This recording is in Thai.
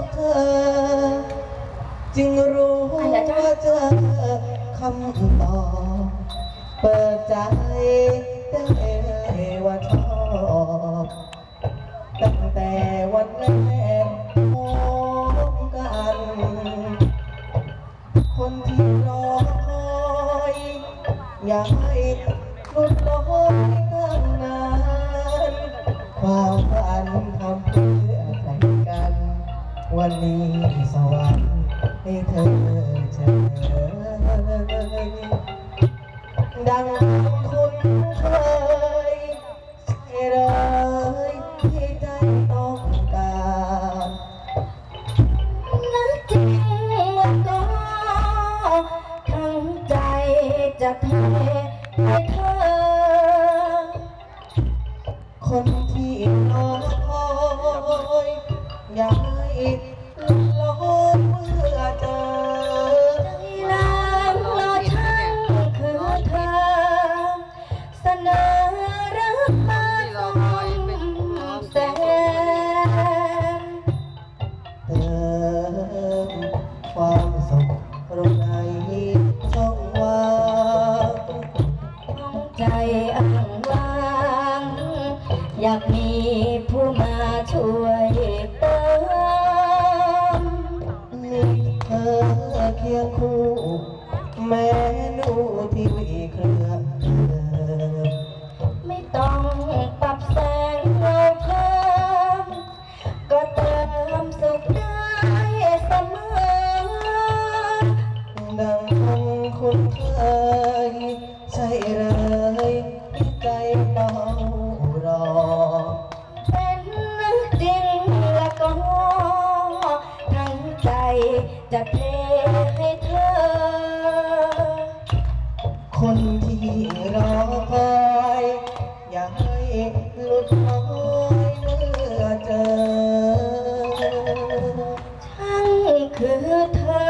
บเธอ จึงรู้ว่าเจอคำตอบเปิดใจได้ว่าชอบตั้งแต่วันแรกพบกัน คนที่รอคอยอยากให้หลุดลอยตั้งนานความฝัน วันนี้สวรรค์ให้เธอเจอดังคุณเคยใช่เลยที่ใจต้องการนึกจริงก็ทั้งใจจะเทให้เธอ คนที่รอคอยอยากให้ อยากมีผู้มาช่วยเติมนึกเธอเคียงคู่ แม้ดูทีวีเคร จะเทให้เธอ คนที่รอคอยอย่าให้หลุดลอยเมื่อเจอ ฉันคือเธอ